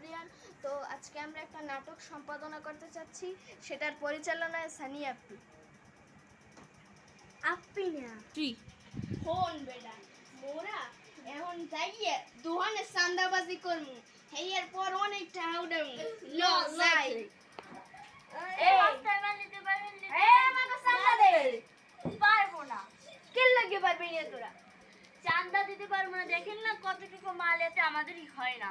সাবরিয়ান তো আজকে আমরা একটা নাটক সম্পাদনা করতে চাচ্ছি সেটার পরিচালনায় সানি আপ্পি আপ্পি না। তুই ফোন বেটা মোরা এখন যাইয়ে দোহানে চান্দাবাজি করমু। হেয়ার পর অনেক টাকা উঠামু ল যাই। এই আমাকে চান্দা দে। পারব না। কে লাগে পারবি না তোরা? চান্দা দিতে পারব না। দেখেন না কতটুকু মাল এতে আমাদেরই হয় না।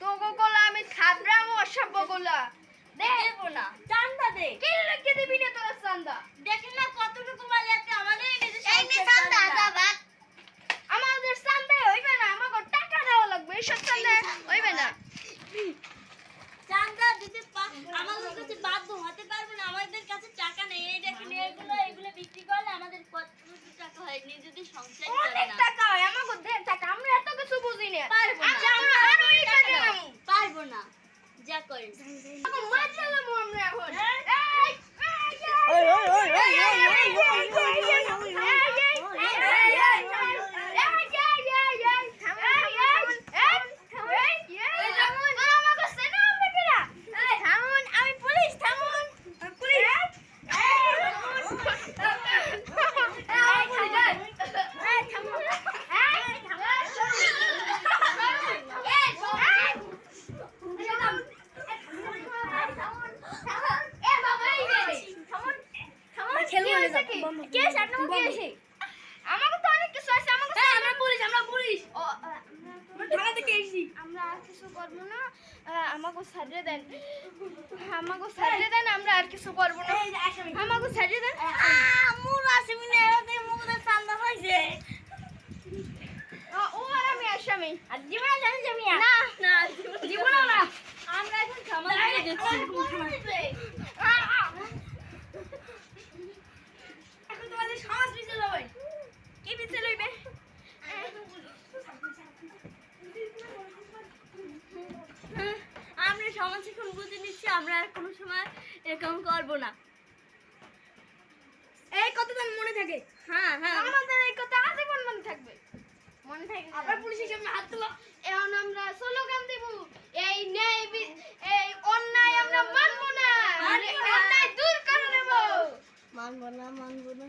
তোগো আমি খাবরাম অসভ্য কোলা। দে। না। চান্দা দে। কে লাগে দিবি না তোরা চান্দা? দেখেন না কতটুকু মাল এতে আমাদেরই নিজে এই নে চান্দা যা আমাদের চান্দা হইবে না আমাকে টাকা দেওয়া লাগবে এইসব চান্দা হইবে না। চান্দা দিতে আমাদের কাছে বাধ্য হতে পারব না আমাদের কাছে টাকা নেই। এই দেখেন এগুলো এগুলো বিক্রি করলে আমাদের কতটুকু টাকা হয় নিজেদের সংসার চলে না আমাকে তো অনেক কিছু আছে আমাকে আমরা পুলিশ আমরা পুলিশ। আমরা থানা থেকে এসেছি। আমরা আর কিছু করব না। আমাকে সাজিয়ে দেন। আমাকে দেন আমরা আর কিছু করব না। আমাকে দেন। আমরা আর কোনো সময় এরকম করব না। এই কথাটা মনে থাকে। হ্যাঁ হ্যাঁ। আমাদের এই কথা আজীবন মনে থাকবে। মনে থাকবে আবার পুলিশের সামনে হাত তুলো। এখন আমরা স্লোগান দেব এই ন্যায় এই অন্যায় আমরা মানব না। অন্যায় দূর করে নেব মানব না মানব না।